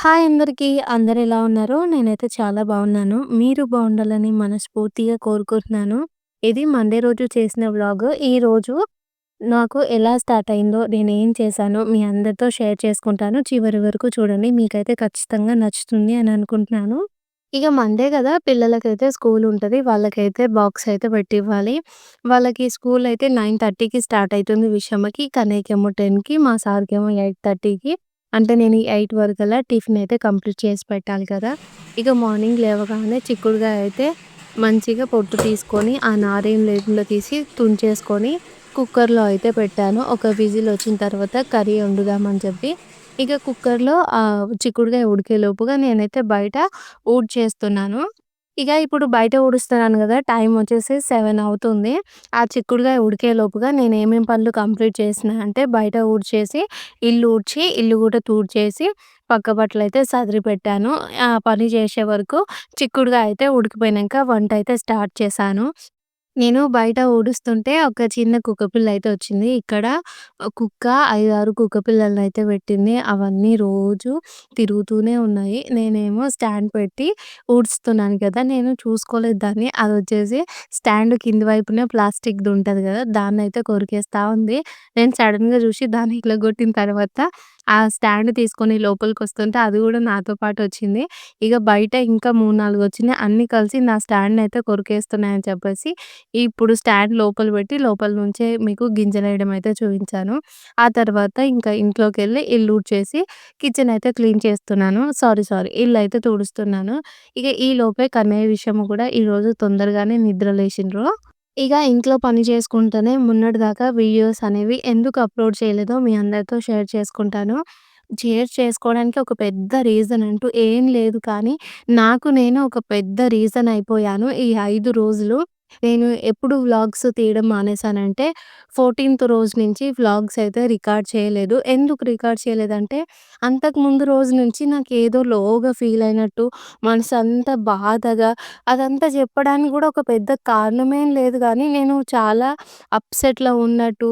Hi అందరికీ. అందరు ఎలా ఉన్నారు? నేనైతే చాలా బాగున్నాను. మీరు బాగుండాలని మనస్ఫూర్తిగా కోరుకుంటున్నాను. ఇది మండే రోజు చేసిన వ్లాగ్. ఈరోజు నాకు ఎలా స్టార్ట్ అయిందో, నేను ఏం చేశానో మీ అందరితో షేర్ చేసుకుంటాను. చివరి వరకు చూడండి. మీకైతే ఖచ్చితంగా నచ్చుతుంది అని అనుకుంటున్నాను. ఇక మండే కదా పిల్లలకైతే స్కూల్ ఉంటుంది వాళ్ళకైతే బాక్స్ అయితే పెట్టివ్వాలి. వాళ్ళకి స్కూల్ అయితే 9:30కి స్టార్ట్ అవుతుంది విషమకి. కనేకేమో టెన్కి మా సార్‌కేమో 8:30కి. అంటే నేను ఈ 8 వరకల్లా టిఫిన్ అయితే కంప్లీట్ చేసి పెట్టాలి కదా! ఇక మార్నింగ్ లేవగానే చిక్కుడుగా అయితే మంచిగా పొట్టు తీసుకొని, ఆ నారేం లేకుండా తీసి తుంచేసుకొని కుక్కర్‌లో అయితే పెట్టాను. ఒక విజిల్ వచ్చిన తర్వాత కర్రీ వండుదామని చెప్పి. ఇక కుక్కర్‌లో చిక్కుడుగా ఉడికే లోపుగా నేనైతే బయట ఊడ్చేస్తున్నాను. ఇక ఇప్పుడు బయట ఊడుస్తున్నాను కదా టైం వచ్చేసి సెవెన్ అవుతుంది. ఆ చిక్కుడుగా ఉడికే లోపుగా నేను ఏమేమి పనులు కంప్లీట్ చేసినా అంటే బయట ఊడ్చేసి, ఇల్లు ఊడ్చి, ఇల్లు కూడా తూడ్చేసి, పక్క బట్టలైతే సదిరి పెట్టాను. ఆ పని చేసే వరకు చిక్కుడుగా అయితే ఉడికిపోయాక వంట అయితే స్టార్ట్ చేశాను. నేను బయట ఊడుస్తుంటే ఒక చిన్న కుక్కపిల్ల అయితే వచ్చింది. ఇక్కడ కుక్క 5, 6 కుక్క అయితే పెట్టింది. అవన్నీ రోజు తిరుగుతూనే ఉన్నాయి. నేనేమో స్టాండ్ పెట్టి ఊడుస్తున్నాను కదా! నేను చూసుకోలేదు దాన్ని. అదొచ్చేసి స్టాండ్ కింది వైపునే ప్లాస్టిక్‌ది ఉంటది కదా! దాన్నయితే కొరికేస్తా ఉంది. నేను సడెన్‌గా చూసి దాన్ని ఇట్లా కొట్టిన తర్వాత ఆ స్టాండ్ తీసుకొని లోపలికి వస్తుంటే అది కూడా నాతో పాటు వచ్చింది. ఇక బయట ఇంకా 3, 4 వచ్చినాయి. అన్నీ కలిసి నా స్టాండ్‌నయితే కొరికేస్తున్నాయని చెప్పేసి ఇప్పుడు స్టాండ్ లోపల పెట్టి లోపల నుంచే మీకు గింజలేయడం అయితే చూపించాను. ఆ తర్వాత ఇంకా ఇంట్లోకెళ్ళి ఇల్లు ఊడ్చేసి కిచెన్ అయితే క్లీన్ చేస్తున్నాను. సారీ, సారీ ఇల్లయితే తుడుస్తున్నాను. ఇక ఈలోపే కన్నయ్య విషయం కూడా ఈరోజు తొందరగానే నిద్ర లేచిండ్రు. ఇక ఇంట్లో పని చేసుకుంటూనే మొన్నటిదాకా వీడియోస్ అనేవి ఎందుకు అప్‌లోడ్ చేయలేదో మీ అందరితో షేర్ చేసుకుంటాను. షేర్ చేసుకోవడానికి ఒక పెద్ద రీజన్ అంటూ ఏం లేదు కానీ, నాకు నేను ఒక పెద్ద రీజన్ అయిపోయాను. ఈ ఐదు రోజులు నేను ఎప్పుడు వ్లాగ్స్ తీయడం మానేశానంటే 14థ్ రోజు నుంచి వ్లాగ్స్ అయితే రికార్డ్ చేయలేదు. ఎందుకు రికార్డ్ చేయలేదంటే అంతకుముందు రోజు నుంచి నాకేదో లోగా ఫీల్ అయినట్టు, మనసంతా బాధగా అదంతా చెప్పడానికి కూడా ఒక పెద్ద కారణమేం లేదు కానీ నేను చాలా అప్‌సెట్‌లో ఉన్నట్టు,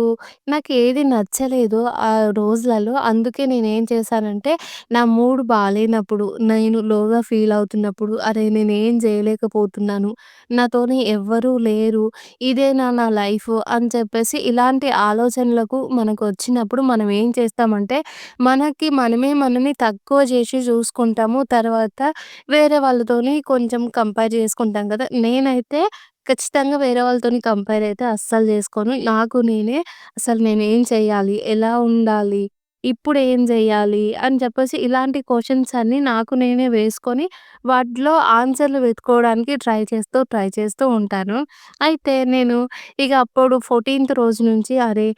నాకేది నచ్చలేదు ఆ రోజులలో. అందుకే నేనేం చేశానంటే, నా మూడ్ బాలేనప్పుడు, నేను లోగా ఫీల్ అవుతున్నప్పుడు, అరే! నేనేం చేయలేకపోతున్నాను. నాతోని ఎవ్వరు లేరు. ఇదేనా నా లైఫ్ అని చెప్పేసి ఇలాంటి ఆలోచనలకు మనకు వచ్చినప్పుడు మనం ఏం చేస్తామంటే, మనకి మనమే మనని తక్కువ చేసి చూసుకుంటాము. తర్వాత వేరే వాళ్ళతోని కొంచెం కంపేర్ చేసుకుంటాం కదా! నేనైతే ఖచ్చితంగా వేరే వాళ్ళతోని కంపేర్ అయితే అస్సలు చేసుకోను. నాకు నేనే అసలు నేను ఏం చేయాలి? ఎలా ఉండాలి? ఇప్పుడేం జేయాలి? అని చెప్పేసి ఇలాంటి క్వెషన్స్ అన్నీ నాకు నేనే వేసుకొని వాటిలో ఆన్సర్‌లు వెతుక్కోవడానికి ట్రై చేస్తూ, ట్రై చేస్తూ ఉంటాను. అయితే నేను ఇక అప్పుడు 14థ్ రోజు నుంచి అరే!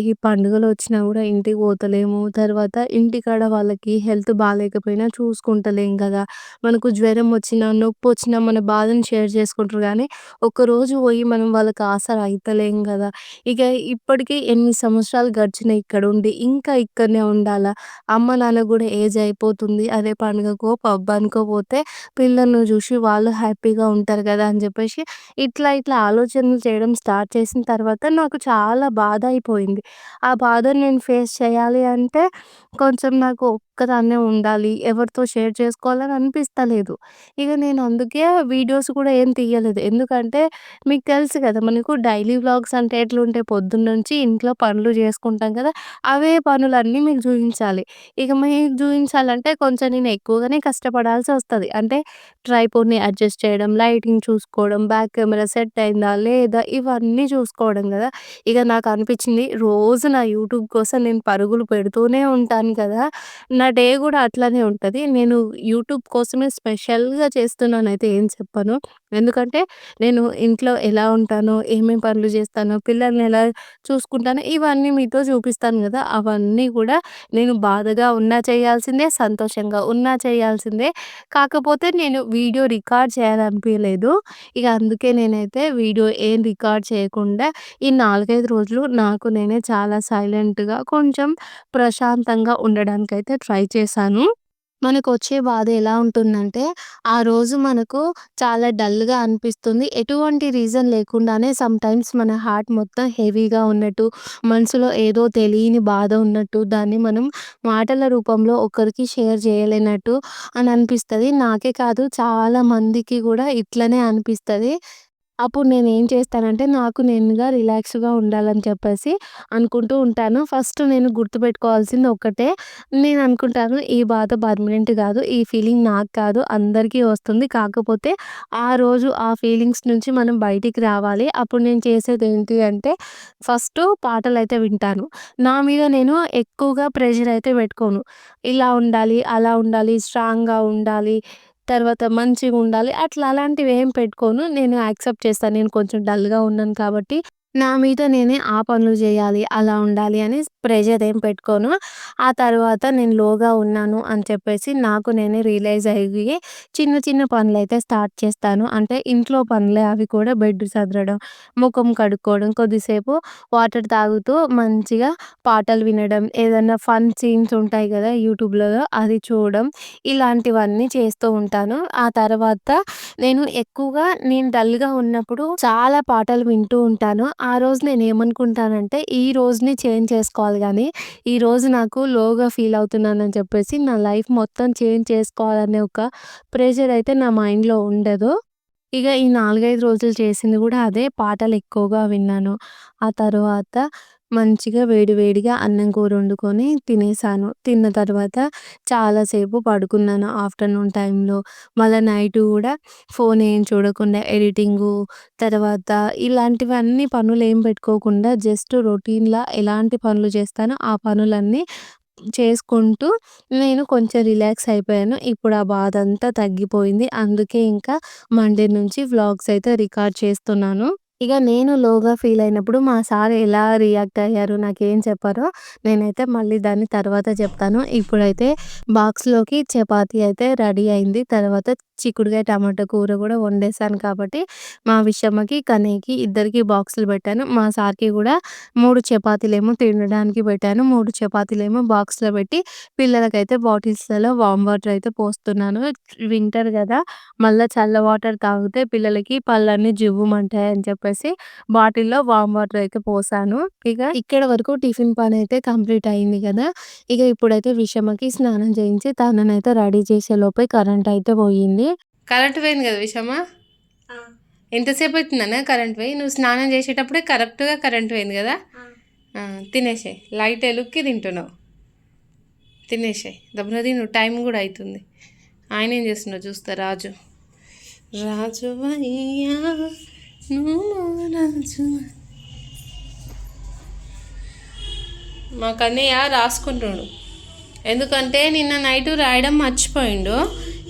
ఈ పండుగలొచ్చినా కూడా ఇంటికి పోతలేము. తర్వాత ఇంటికాడ వాళ్ళకి హెల్త్ బాలేకపోయినా చూసుకుంటలేం కదా! మనకు జ్వరం వచ్చినా, నొప్పొచ్చినా మన బాధను షేర్ చేసుకుంటారు గానీ, ఒక్కరోజు పోయి మనం వాళ్ళకి ఆసరా అయితలేం గదా! ఇక ఇప్పటికీ ఎన్ని సంవత్సరాలు గడిచినాయి ఇక్కడుండి. ఇంకా ఇక్కడ ఇక్కడనే ఉండాలా? అమ్మ, నాన్న కూడా ఏజ్ అయిపోతుంది. అదే పండుగకో, పబ్బానికో పోతే పిల్లల్ని చూసి వాళ్ళు హ్యాపీగా ఉంటారు కదా అని చెప్పేసి ఇట్లా, ఇట్లా ఆలోచనలు చేయడం స్టార్ట్ చేసిన తర్వాత నాకు చాలా బాధ అయిపోయింది. ఆ బాధను నేను ఫేస్ చేయాలి అంటే కొంచెం నాకు ఒక్కదాన్నే ఉండాలి. ఎవరితో షేర్ చేసుకోవాలని అనిపిస్తలేదు. ఇక నేను అందుకే వీడియోస్ కూడా ఏం తీయలేదు. ఎందుకంటే మీకు తెలుసు కదా! మనకు డైలీ వ్లాగ్స్ అంటే ఎట్లుంటాయి పొద్దున్న నుంచి ఇంట్లో పనులు చేసుకుంటాం కదా! అవే పనులన్నీ మీకు చూయించాలి. ఇక మీకు చూయించాలంటే కొంచెం నేను ఎక్కువగానే కష్టపడాల్సి వస్తుంది అంటే ట్రైపోర్ని అడ్జస్ట్ చేయడం, లైటింగ్ చూసుకోవడం, బ్యాక్ కెమెరా సెట్ అయిందా? లేదా? ఇవన్నీ చూసుకోవడం కదా ఇక నాకు అనిపించింది రోజు నా యూట్యూబ్ కోసం నేను పరుగులు పెడుతూనే ఉంటాను కదా! నా నా డే కూడా అట్లనే ఉంటుంది నేను యూట్యూబ్ కోసమే స్పెషల్‌గా చేస్తున్నానైతే ఏం చెప్పను. ఎందుకంటే నేను ఇంట్లో ఎలా ఉంటానో, ఏమేం పనులు చేస్తానో, పిల్లల్ని ఎలా చూసుకుంటానో ఇవన్నీ మీతో చూపిస్తాను కదా అవన్నీ కూడా నేను బాధగా ఉన్నా చేయాల్సిందే, సంతోషంగా ఉన్నా చేయాల్సిందే. కాకపోతే నేను వీడియో రికార్డ్ చేయాలనిపియలేదు. ఇక అందుకే నేనైతే వీడియో ఏం రికార్డ్ చేయకుండా ఈ 4, 5 రోజులు నాకు నేనే చాలా సైలెంట్‌గా కొంచెం ప్రశాంతంగా ఉండడానికైతే ట్రై చేశాను. మనకు వచ్చే బాధ ఎలా ఉంటుందంటే, ఆ రోజు మనకు చాలా డల్‌గా అనిపిస్తుంది. ఎటువంటి రీజన్ లేకుండానే సమ్‌టైమ్స్ మన హార్ట్ మొత్తం హెవీగా ఉన్నట్టు, మనసులో ఏదో తెలియని బాధ ఉన్నట్టు, దాన్ని మనం మాటల రూపంలో ఒకరికి షేర్ చేయలేనట్టు అని అనిపిస్తుంది నాకే కాదు చాలా మందికి కూడా ఇట్లనే అనిపిస్తుంది అప్పుడు నేను ఏం చేస్తానంటే, నాకు నేనుగా రిలాక్స్‌గా ఉండాలని చెప్పేసి అనుకుంటూ ఉంటాను. ఫస్ట్ నేను గుర్తుపెట్టుకోవాల్సింది ఒక్కటే, నేను అనుకుంటాను ఈ బాధ పర్మనెంట్ కాదు ఈ ఫీలింగ్ నాకు కాదు అందరికీ వస్తుంది. కాకపోతే ఆ రోజు ఆ ఫీలింగ్స్ నుంచి మనం బయటికి రావాలి. అప్పుడు నేను చేసేది ఏంటి అంటే, ఫస్ట్ పాటలు అయితే వింటాను. నా మీద నేను ఎక్కువగా ప్రెషర్ అయితే పెట్టుకోను. ఇలా ఉండాలి, అలా ఉండాలి, స్ట్రాంగ్‌గా ఉండాలి, తర్వాత మంచిగా ఉండాలి అట్లా అలాంటివి ఏం పెట్టుకోను. నేను యాక్సెప్ట్ చేస్తాను. నేను కొంచెం డల్‌గా ఉన్నాను కాబట్టి, నా మీద నేనే ఆ పనులు చేయాలి అలా ఉండాలి అని ప్రెషర్ ఏం పెట్టుకోను. ఆ తర్వాత నేను లోగా ఉన్నాను అని చెప్పేసి నాకు నేనే రియలైజ్ అయ్యి చిన్న చిన్న పనులైతే స్టార్ట్ చేస్తాను. అంటే ఇంట్లో పనులే అవి కూడా బెడ్ సదరడం, ముఖం కడుక్కోవడం, కొద్దిసేపు వాటర్ తాగుతూ మంచిగా పాటలు వినడం, ఏదన్నా ఫన్ సీన్స్ ఉంటాయి కదా యూట్యూబ్‌లలో అది చూడడం, ఇలాంటివన్నీ చేస్తూ ఉంటాను. ఆ తర్వాత నేను ఎక్కువగా నేను డల్‌గా ఉన్నప్పుడు చాలా పాటలు వింటూ ఉంటాను. ఆ రోజు నేను ఏమనుకుంటానంటే ఈ రోజుని చేంజ్ చేసుకోవాలి గానీ, ఈరోజు నాకు లోగా ఫీల్ అవుతున్నానని చెప్పేసి నా లైఫ్ మొత్తం చేంజ్ చేసుకోవాలనే ఒక ప్రెషర్ అయితే నా మైండ్‌లో ఉండదు. ఇక ఈ 4, 5 రోజులు చేసింది కూడా అదే. పాటలు ఎక్కువగా విన్నాను. ఆ తర్వాత మంచిగా వేడి వేడిగా అన్నం కూర వండుకొని తినేసాను. తిన్న తర్వాత చాలా సేపు పడుకున్నాను ఆఫ్టర్‌నూన్ టైంలో. మళ్ళా నైట్ కూడా ఫోన్ ఏం చూడకుండా ఎడిటింగు, తర్వాత ఇలాంటివన్నీ పనులేం పెట్టుకోకుండా జస్ట్ రొటీన్‌లా ఎలాంటి పనులు చేస్తానో ఆ పనులన్నీ చేసుకుంటూ నేను కొంచెం రిలాక్స్ అయిపోయాను. ఇప్పుడు ఆ బాధంతా తగ్గిపోయింది. అందుకే ఇంకా మండే నుంచి వ్లాగ్స్ అయితే రికార్డ్ చేస్తున్నాను. ఇక నేను లోగా ఫీల్ అయినప్పుడు మా సార్ ఎలా రియాక్ట్ అయ్యారు, నాకేం చెప్పారో నేనైతే మళ్ళీ దాన్ని తర్వాత చెప్తాను. ఇప్పుడైతే బాక్స్‌లోకి చపాతీ అయితే రెడీ అయింది. తర్వాత చిక్కుడుకాయ టమాటా కూర కూడా వండేసాను కాబట్టి, మా విషమ్మకి, కనేకి ఇద్దరికి బాక్సులు పెట్టాను. మా సార్‌కి కూడా మూడు చపాతీలేమో తినడానికి పెట్టాను. మూడు చపాతీలేమో బాక్స్‌లో పెట్టి పిల్లలకైతే బాటిల్స్‌లలో వామ్ వాటర్ అయితే పోస్తున్నాను. వింటర్ కదా మళ్ళీ చల్ల వాటర్ తాగితే పిల్లలకి పళ్ళన్నీ జివ్వుమంటాయి అని చెప్పేసి బాటిల్‌లో వార్మ్ వాటర్ అయితే పోసాను. ఇగ ఇక్కడ వరకు టిఫిన్ పనైతే కంప్లీట్ అయింది గదా! ఇగ ఇప్పుడైతే విషమ్మకి స్నానం చేయించి తననైతే రెడీ చేసేలోపే కరెంట్ అయితే పోయింది. కరెంట్ పోయింది కదా విషమ్మ ఎంతసేపు అవుతుందన్న కరెంట్ పోయి? నువ్వు స్నానం చేసేటప్పుడే కరెక్ట్గా కరెంట్ పోయింది కదా? ఆ, తినేసేయ్ లైట్ ఎలుక్కి తింటున్నావు. తినేసేయ్ దబ్బున తిను. టైం కూడా అవుతుంది. ఆయన ఏం చేస్తున్నావు చూస్తా రాజు. రాజు అయ్యా. రాజు మా కన్నయ్య రాసుకుంటాడు. ఎందుకంటే నిన్న నైట్ రాయడం మర్చిపోయిండు.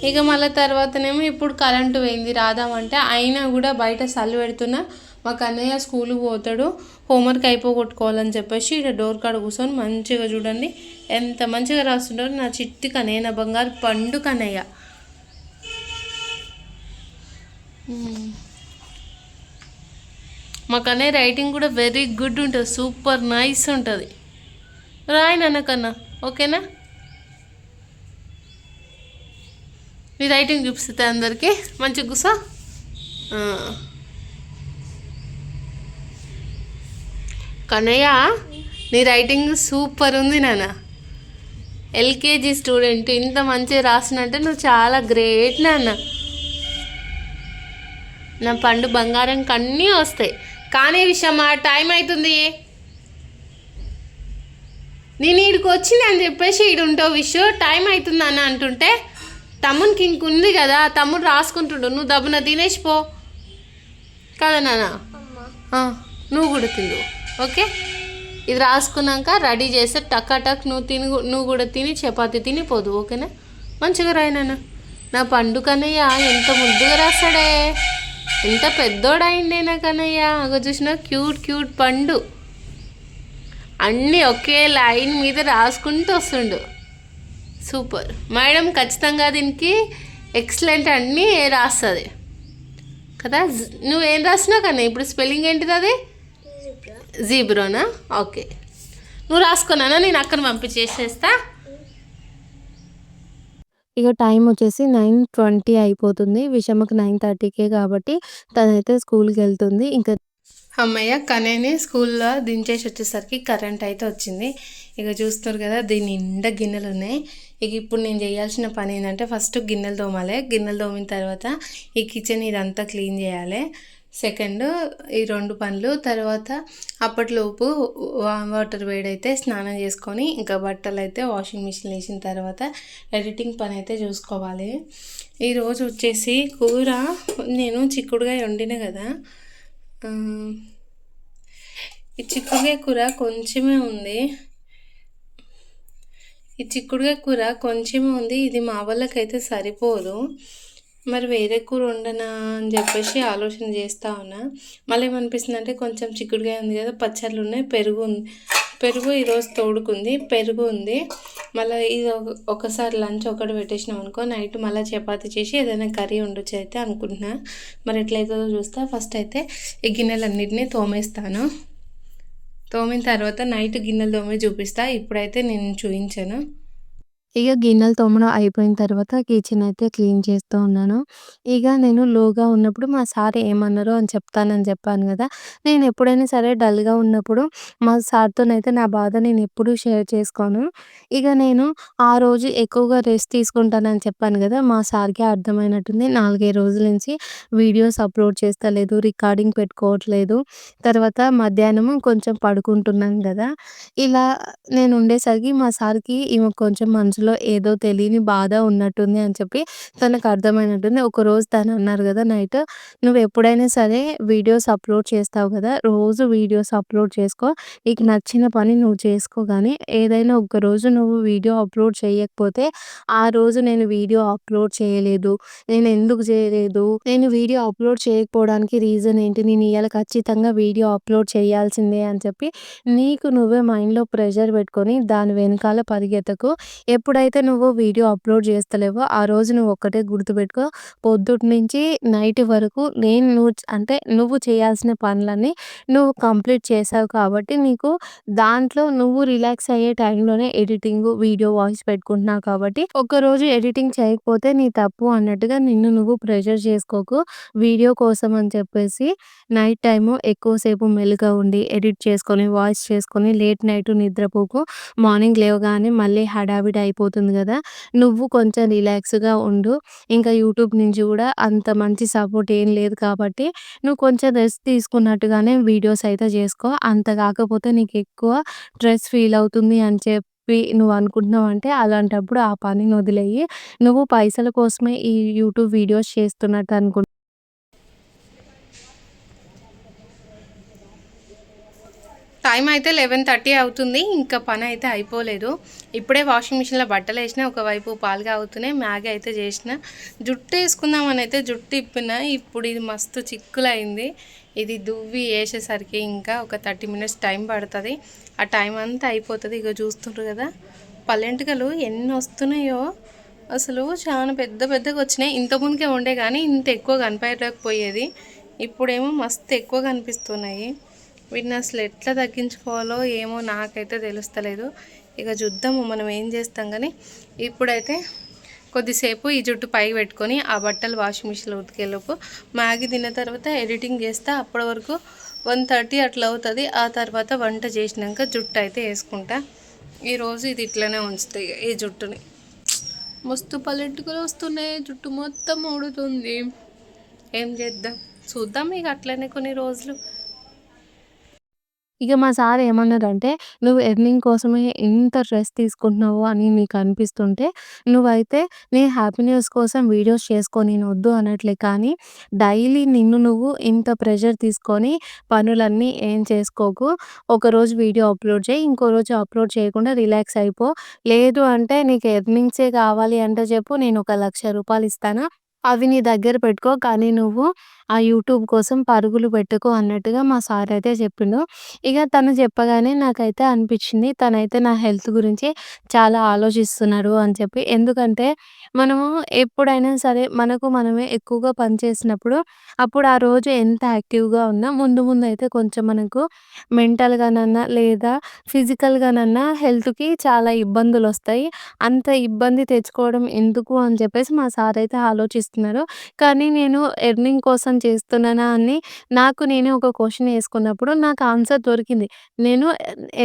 ఇక మళ్ళీ తర్వాతనేమో ఇప్పుడు కరెంటు పోయింది రాదామంటే అయినా కూడా బయట సల్లు పెడుతున్నా. మా కన్నయ్య స్కూల్కి పోతాడు హోంవర్క్ అయిపోగొట్టుకోవాలని చెప్పేసి ఇక్కడ డోర్ కాడ కూర్చొని మంచిగా చూడండి. ఎంత మంచిగా రాస్తుంటారు నా చిట్టి కన్నయ్య నా బంగారు పండు కన్నయ్య. మా కన్నయ్య రైటింగ్ కూడా వెరీ గుడ్ ఉంటుంది సూపర్ నైస్ ఉంటుంది. రాయి నాన్న కన్నా ఓకేనా? నీ రైటింగ్ చూపిస్తా అందరికి. మంచి గుసా కన్నయ్య నీ రైటింగ్ సూపర్ ఉంది నాన్న. ఎల్కేజీ స్టూడెంట్ ఇంత మంచిగా రాసినంటే నువ్వు చాలా గ్రేట్ నాన్న. నా పండు బంగారం కన్నీ వస్తాయి. కానీ విషయమ్మా టైం అవుతుంది నేను ఈడికి వచ్చింది అని చెప్పేసి ఈడు ఉంటావు విష్ టైం అవుతుంది అని అంటుంటే తమ్మునికి ఇంక ఉంది కదా తమ్ముడు రాసుకుంటుండు నువ్వు దబ్బున తినేసిపో కదా నాన్న? నువ్వు కూడా తిండు ఓకే? ఇది రాసుకున్నాక రెడీ చేస్తే టక్ టక్ నువ్వు తిని నువ్వు కూడా తిని చపాతి తిని పోదు ఓకేనా? మంచిగా రాయి నా పండు ఎంత ముద్దుగా రాస్తాడే. ఎంత పెద్దోడైండే నా కన్నయ్య అగో చూసిన క్యూట్ క్యూట్ పండు. అన్నీ ఒకే లైన్ మీద రాసుకుంటూ వస్తుండు. సూపర్. మేడం ఖచ్చితంగా దీనికి ఎక్సలెంట్ అన్నీ రాస్తుంది. కదా? నువ్వేం రాసినావు కన్నా ఇప్పుడు స్పెల్లింగ్ ఏంటిది అది? జీబ్రోనా? ఓకే. నువ్వు రాసుకున్నానా నేను అక్కడ పంపించేసేస్తా. ఇక టైం వచ్చేసి 9:20 అయిపోతుంది. విషమకు నైన్ థర్టీకే కాబట్టి తనైతే స్కూల్‌కెళ్తుంది. ఇంకా అమ్మయ్య కనేని స్కూల్‌లో దించేసి వచ్చేసరికి కరెంట్ అయితే వచ్చింది. ఇక చూస్తున్నారు కదా దీని నిండా గిన్నెలు ఉన్నాయి ఇక ఇప్పుడు నేను చేయాల్సిన పని ఏంటంటే ఫస్ట్ గిన్నెలు తోమాలి. గిన్నెలు తోమిన తర్వాత ఈ కిచెన్ ఇదంతా క్లీన్ చేయాలి. సెకండ్ ఈ రెండు పనులు. తర్వాత అప్పటిలోపు వామ్ వాటర్ వేడైతే స్నానం చేసుకొని ఇంకా బట్టలైతే వాషింగ్ మిషన్ వేసిన తర్వాత ఎడిటింగ్ పని అయితే చూసుకోవాలి. ఈరోజు వచ్చేసి కూర నేను చిక్కుడుగా వండిన కదా! ఈ చిక్కుడుగా కూర కొంచెమే ఉంది. ఈ చిక్కుడుగా కూర కొంచెమే ఉంది. ఇది మా వాళ్ళకైతే సరిపోదు. మరి వేరే కూర వండనా అని చెప్పేసి ఆలోచన చేస్తా ఉన్నా. మళ్ళీ ఏమనిపిస్తుందంటే కొంచెం చిక్కుడుగా ఉంది కదా! పచ్చళ్ళు ఉన్నాయి. పెరుగు ఉంది. పెరుగు ఈరోజు తోడుకుంది. పెరుగు ఉంది. మళ్ళీ ఇది ఒక ఒకసారి లంచ్ ఒకటి పెట్టేసినాం అనుకో నైట్ మళ్ళీ చపాతి చేసి ఏదైనా కర్రీ వండొచ్చు అయితే అనుకుంటున్నా. మరి ఎట్లయితుందో చూస్తా. ఫస్ట్ అయితే ఈ గిన్నెలన్నిటిని తోమేస్తాను. తోమిన తర్వాత నైట్ గిన్నెలు తోమే చూపిస్తా. ఇప్పుడైతే నేను చూపించాను ఇక గిన్నెలు తోమడం అయిపోయిన తర్వాత కిచెన్ అయితే క్లీన్ చేస్తూ ఉన్నాను. ఇక నేను లోగా ఉన్నప్పుడు మా సార్ ఏమన్నారో అని చెప్తానని చెప్పాను కదా! నేను ఎప్పుడైనా సరే డల్‌గా ఉన్నప్పుడు మా సార్‌తోనైతే నా బాధ నేను ఎప్పుడూ షేర్ చేసుకోను. ఇక నేను ఆ రోజు ఎక్కువగా రెస్ట్ తీసుకుంటానని చెప్పాను కదా! మా సార్‌కి అర్థమైనట్టుంది. 4, 5 రోజుల నుంచి వీడియోస్ అప్‌లోడ్ చేస్తలేదు. రికార్డింగ్ పెట్టుకోవట్లేదు. తర్వాత మధ్యాహ్నం కొంచెం పడుకుంటున్నాను కదా! ఇలా నేను ఉండేసరికి మా సార్‌కి ఈమె కొంచెం మనసులో ఏదో తెలియని బాధ ఉన్నట్టుంది అని చెప్పి తనకు అర్థమైనట్టుంది. ఒకరోజు తను అన్నారు కదా నైట్ "నువ్వు ఎప్పుడైనా సరే వీడియోస్ అప్‌లోడ్ చేస్తావు కదా! రోజు వీడియోస్ అప్‌లోడ్ చేసుకో. నీకు నచ్చిన పని నువ్వు చేసుకో కానీ ఏదైనా రోజు నువ్వు వీడియో అప్‌లోడ్ చేయకపోతే ఆ రోజు నేను వీడియో అప్‌లోడ్ చేయలేదు. నేను ఎందుకు చేయలేదు? నేను వీడియో అప్‌లోడ్ చేయకపోవడానికి రీజన్ ఏంటి? నేను ఇవాళ ఖచ్చితంగా వీడియో అప్‌లోడ్ చేయాల్సిందే" అని చెప్పి నీకు నువ్వే మైండ్‌లో ప్రెషర్ పెట్టుకొని దాని వెనకాల పరిగెత్తకు. ఎప్పుడు ఎప్పుడైతే నువ్వు వీడియో అప్‌లోడ్ చేస్తలేవో ఆ రోజు నువ్వు ఒక్కటే గుర్తుపెట్టుకో. పొద్దుటి నుంచి నైట్ వరకు నేను నువ్వు అంటే నువ్వు చేయాల్సిన పనులన్నీ నువ్వు కంప్లీట్ చేసావు కాబట్టి నీకు దాంట్లో నువ్వు రిలాక్స్ అయ్యే టైంలోనే ఎడిటింగ్ వీడియో వాయిస్ పెట్టుకుంటున్నావు కాబట్టి ఒక్కరోజు ఎడిటింగ్ చేయకపోతే నీ తప్పు అన్నట్టుగా నిన్ను నువ్వు ప్రెషర్ చేసుకోకు. వీడియో కోసం అని చెప్పేసి నైట్ టైము ఎక్కువసేపు సేపు ఉండి ఎడిట్ చేసుకొని, వాయిస్ చేసుకొని లేట్ నైట్ నిద్రపోకు. మార్నింగ్ లేవగానే మళ్ళీ హడావిడి అయిపోతుంది కదా! నువ్వు కొంచెం రిలాక్స్‌గా ఉండు. ఇంకా యూట్యూబ్ నుంచి కూడా అంత మంచి సపోర్ట్ ఏం లేదు కాబట్టి నువ్వు కొంచెం రెస్ట్ తీసుకున్నట్టుగానే వీడియోస్ అయితే చేసుకో. అంత కాకపోతే నీకు ఎక్కువ స్ట్రెస్ ఫీల్ అవుతుంది అని చెప్పి నువ్వు అనుకుంటున్నావంటే అలాంటప్పుడు ఆ పనిని వదిలేయి. నువ్వు పైసల కోసమే ఈ యూట్యూబ్ వీడియోస్ చేస్తున్నట్టు అనుకుం టైం అయితే 11:30 అవుతుంది. ఇంకా పని అయితే అయిపోలేదు. ఇప్పుడే వాషింగ్ మిషన్‌లో బట్టలు వేసిన ఒకవైపు పాలుగా అవుతున్నాయి మ్యాగీ అయితే చేసిన. జుట్టు వేసుకుందామని అయితే జుట్టు ఇప్పిన. ఇప్పుడు ఇది మస్తు చిక్కులయింది. ఇది దువ్వి వేసేసరికి ఇంకా ఒక 30 మినిట్స్ టైం పడుతుంది ఆ టైం అంతా అయిపోతుంది ఇక చూస్తుండ్రు కదా! పల్లెంటుకలు ఎన్ని వస్తున్నాయో అసలు చాలా పెద్ద పెద్దగా వచ్చినాయి. ఇంతకుముందుకే ఉండే కానీ ఇంత ఎక్కువ కనిపించకపోయేది ఇప్పుడేమో మస్తు ఎక్కువ కనిపిస్తున్నాయి. వీటిని అసలు ఎట్లా తగ్గించుకోవాలో ఏమో నాకైతే తెలుస్తలేదు. ఇక చూద్దాము మనం ఏం చేస్తాం కానీ ఇప్పుడైతే కొద్దిసేపు ఈ జుట్టు పైకి పెట్టుకొని ఆ బట్టలు వాషింగ్ మిషన్లో ఉతికేలోపు మ్యాగీ తిన్న తర్వాత ఎడిటింగ్ చేస్తే అప్పటి వరకు 1:30 అట్లా అవుతుంది ఆ తర్వాత వంట చేసినాక జుట్టు అయితే వేసుకుంటా. ఈరోజు ఇది ఇట్లనే ఉంచుతాయి ఈ జుట్టుని. మస్తు పల్లెట్టుకులు వస్తున్నాయి. జుట్టు మొత్తం ఊడుతుంది. ఏం చేద్దాం? చూద్దాం ఇక అట్లనే కొన్ని రోజులు. ఇక మా సార్ ఏమన్నారంటే, "నువ్వు ఎర్నింగ్ కోసమే ఇంత స్ట్రెస్ తీసుకుంటున్నావు అని నీకు అనిపిస్తుంటే, నువ్వైతే నీ హ్యాపీనెస్ కోసం వీడియోస్ చేసుకో. నేను వద్దు అనట్లే. కానీ డైలీ నిన్ను నువ్వు ఇంత ప్రెషర్ తీసుకొని పనులన్నీ ఏం చేసుకోకు. ఒకరోజు వీడియో అప్‌లోడ్ చేయి. ఇంకో రోజు అప్‌లోడ్ చేయకుండా రిలాక్స్ అయిపో. లేదు అంటే నీకు ఎర్నింగ్సే కావాలి అంటే చెప్పు. నేను ఒక లక్ష రూపాయలు ఇస్తాను. అవి నీ దగ్గర పెట్టుకో. కానీ నువ్వు ఆ యూట్యూబ్ కోసం పరుగులు పెట్టుకో అన్నట్టుగా మా సార్ అయితే చెప్పిండు. ఇక తను చెప్పగానే నాకైతే అనిపించింది. తనైతే నా హెల్త్ గురించి చాలా ఆలోచిస్తున్నారు అని చెప్పి. ఎందుకంటే మనము ఎప్పుడైనా సరే మనకు మనమే ఎక్కువగా పని చేసినప్పుడు అప్పుడు ఆ రోజు ఎంత యాక్టివ్‌గా ఉన్నా ముందు ముందు అయితే కొంచెం మనకు మెంటల్‌గానన్నా లేదా ఫిజికల్‌గానన్నా హెల్త్‌కి చాలా ఇబ్బందులు వస్తాయి అంత ఇబ్బంది తెచ్చుకోవడం ఎందుకు అని చెప్పేసి మా సార్ అయితే ఆలోచిస్తున్నారు. కానీ నేను ఎర్నింగ్ కోసం చేస్తున్నానా అని నాకు నేనే ఒక క్వశ్చన్ వేసుకున్నప్పుడు నాకు ఆన్సర్ దొరికింది. నేను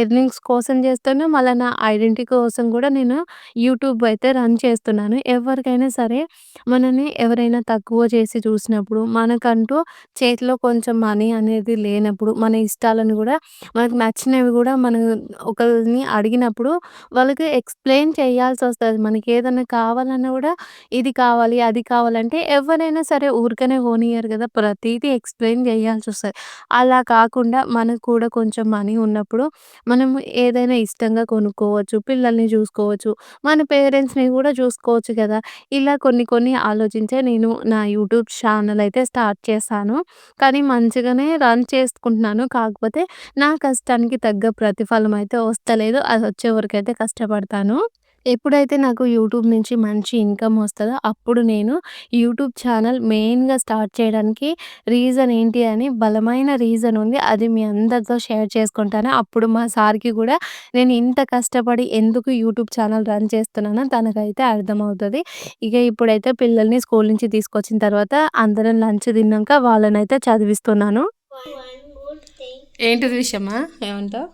ఎర్నింగ్స్ కోసం చేస్తాను మళ్ళా నా ఐడెంటిటీ కోసం కూడా నేను యూట్యూబ్ అయితే రన్ చేస్తున్నాను. ఎవరికైనా సరే మనల్ని ఎవరైనా తక్కువ చేసి చూసినప్పుడు, మనకంటూ చేతిలో కొంచెం మనీ అనేది లేనప్పుడు, మన ఇష్టాలను కూడా మనకు నచ్చినవి కూడా మనం ఒకరిని అడిగినప్పుడు వాళ్ళకి ఎక్స్‌ప్లెయిన్ చేయాల్సి వస్తుంది మనకి ఏదైనా కావాలన్నా కూడా ఇది కావాలి, అది కావాలంటే ఎవరైనా సరే ఊరికనే పోనీయరు కదా ప్రతీదీ ఎక్స్‌ప్లెయిన్ చేయాల్సి వస్తుంది అలా కాకుండా మనకు కూడా కొంచెం మనీ ఉన్నప్పుడు మనం ఏదైనా ఇష్టంగా కొనుక్కోవచ్చు. పిల్లల్ని చూసుకోవచ్చు. మన పేరెంట్స్‌ని కూడా చూసుకోవచ్చు కదా ఇలా కొన్ని కొన్ని ఆలోచించే నేను నా యూట్యూబ్ ఛానల్ అయితే స్టార్ట్ చేశాను. కానీ మంచిగానే రన్ చేసుకుంటున్నాను. కాకపోతే నా కష్టానికి తగ్గ ప్రతిఫలం అయితే వస్తలేదు. అదొచ్చే వరకైతే కష్టపడతాను. ఎప్పుడైతే నాకు యూట్యూబ్ నుంచి మంచి ఇన్‌కమ్ వస్తదో అప్పుడు నేను యూట్యూబ్ ఛానల్ మెయిన్‌గా స్టార్ట్ చేయడానికి రీజన్ ఏంటి అని బలమైన రీజన్ ఉంది. అది మీ అందరితో షేర్ చేసుకుంటాను. అప్పుడు మా సార్‌కి గూడా నేను ఇంత కష్టపడి ఎందుకు యూట్యూబ్ ఛానల్ రన్ చేస్తున్నానో తనకైతే అర్థమవుతది. ఇక ఇప్పుడైతే పిల్లల్ని స్కూల్ నుంచి తీసుకొచ్చిన తర్వాత అందరం లంచ్ తిన్నాక వాళ్ళనైతే చదివిస్తున్నాను. వన్ గుడ్ థింగ్ ఏంటిది విషయమా? ఏమంటావు?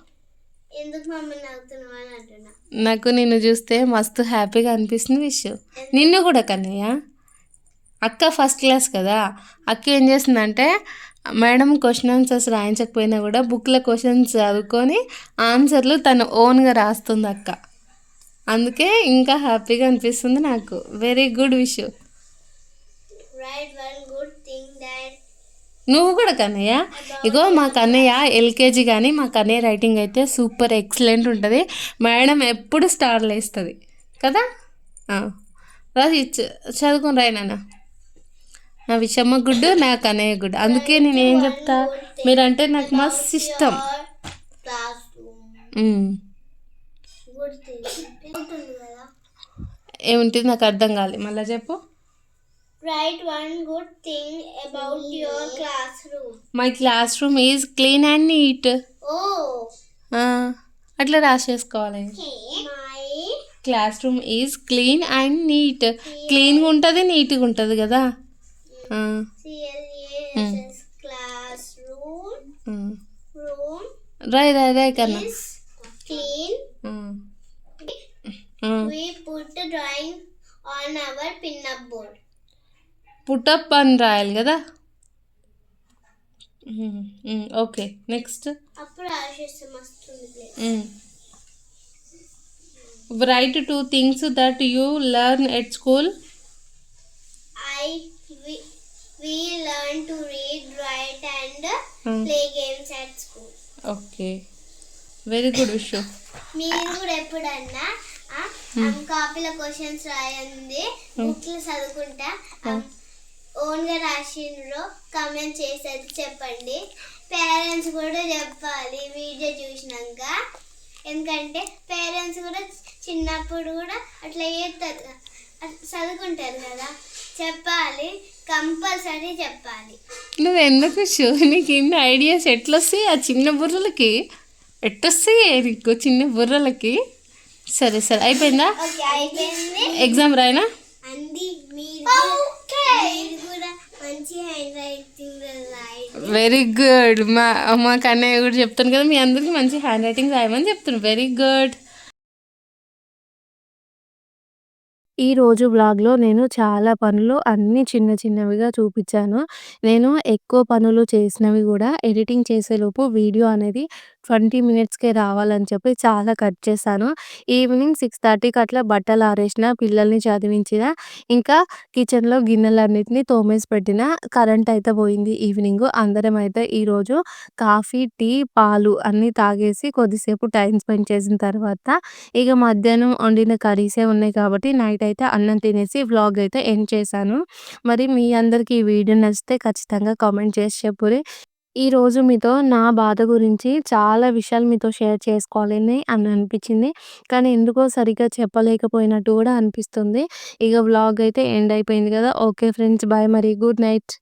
ఎందుకు మమ్మీ నవ్వుతున్నావు అని అంటున్నా నాకు నిన్ను చూస్తే మస్తు హ్యాపీగా అనిపిస్తుంది విష్ నిన్ను కూడా కన్నయ్య. అక్క ఫస్ట్ క్లాస్ కదా! అక్క ఏం చేస్తుందంటే మేడం క్వశ్చన్ ఆన్సర్స్ రాయించకపోయినా కూడా బుక్‌లో క్వశ్చన్స్ చదువుకొని ఆన్సర్‌లు తను ఓన్‌గా రాస్తుంది అక్క. అందుకే ఇంకా హ్యాపీగా అనిపిస్తుంది నాకు. Very good Vishu write one good thing that నువ్వు కూడా కన్నయ్య. ఇగో మా కన్నయ్య ఎల్‌కేజీ గానీ మా కన్నయ్య రైటింగ్ అయితే సూపర్ ఎక్సలెంట్ ఉంటది. మేడం ఎప్పుడు స్టార్‌లేస్తది. కదా! ఆ! రాసి చదువుకొని రాయి నాన్న. నా విషమ్మ గుడ్. నా కన్నయ్య గుడ్. అందుకే నేనేం చెప్తా మీరంటే నాకు మస్తు ఇష్టం. కదా ఏముంటిది నాకు అర్థం కాలే. మళ్ళా చెప్పు. Write one good thing about your class room my class room is clean and neat. ఓ ఆ! అట్లా రాసేసుకోవాలి. My class room is clean and neat. క్లీన్‌గా ఉంటది. నీట్‌గా ఉంటది కదా! ఆ! C L A S S class room hmm. Room రాయి రాయి రాయి కన్నా. is clean హ్మ్. ఆ! we put the drawing on our pin-up board put up అని రాయాలి కదా! Okay. Next. Write 2 things that you learn at school. I we, we learn to read, write, and Hmm. play games at school. Okay. Very good Vishu. మీరు కూడా ఎప్పుడన్నా కాపీలో questions రాయండి బుక్లు చదువుకుంటా ఓన్గా రాసిండ్రో కమెంట్ చేసేది చెప్పండి పేరెంట్స్ కూడా చెప్పాలి వీడియో చూసినాక ఎందుకంటే పేరెంట్స్ కూడా చిన్నప్పుడు కూడా అట్లా చేస్తారు చదువుకుంటారు కదా చెప్పాలి కంపల్సరీ చెప్పాలి నువ్వు ఎందుకు? నీకు ఇన్ని ఐడియాస్ ఎట్లొస్తాయి ఆ చిన్న బుర్రలకి? ఎట్టొస్తాయి నీకు చిన్న బుర్రలకి? సరే సరే అయిపోయిందా? ఓకే అయిపోయింది ఎగ్జామ్ రాయనా? వెరీ గుడ్ మా మా కన్నయ్య కూడా చెప్తాను కదా మీ అందరికి మంచి హ్యాండ్ రైటింగ్ రాయమని చెప్తున్నాను వెరీ గుడ్ ఈ రోజు బ్లాగ్లో నేను చాలా పనులు అన్నీ చిన్న చిన్నవిగా చూపించాను. నేను ఎక్కువ పనులు చేసినవి కూడా ఎడిటింగ్ చేసేలోపు వీడియో అనేది 20 మినిట్స్‌కే రావాలని చెప్పి చాలా కట్ చేశాను. ఈవినింగ్ 6:30కి అట్లా బట్టలు ఆరేసిన, పిల్లల్ని చదివించిన, ఇంకా కిచెన్‌లో గిన్నెలన్నిటిని తోమేసి పెట్టిన. కరెంట్ అయితే పోయింది ఈవినింగ్ అందరం అయితే ఈరోజు కాఫీ, టీ, పాలు అన్నీ తాగేసి కొద్దిసేపు టైం స్పెండ్ చేసిన తర్వాత ఇక మధ్యాహ్నం వండిన కర్రీసే ఉన్నాయి కాబట్టి నైట్ అయితే అన్నం తినేసి వ్లాగ్ అయితే ఎండ్ చేశాను. మరి మీ అందరికీ ఈ వీడియో నచ్చితే ఖచ్చితంగా కామెంట్ చేసి చెప్పుర్రి. ఈరోజు మీతో నా బాధ గురించి చాలా విషయాలు మీతో షేర్ చేసుకోవాలని అని అనిపించింది. కానీ ఎందుకో సరిగ్గా చెప్పలేకపోయినట్టు కూడా అనిపిస్తుంది. ఇక వ్లాగ్ అయితే ఎండ్ అయిపోయింది కదా! ఓకే ఫ్రెండ్స్ బాయ్ మరి. Good night.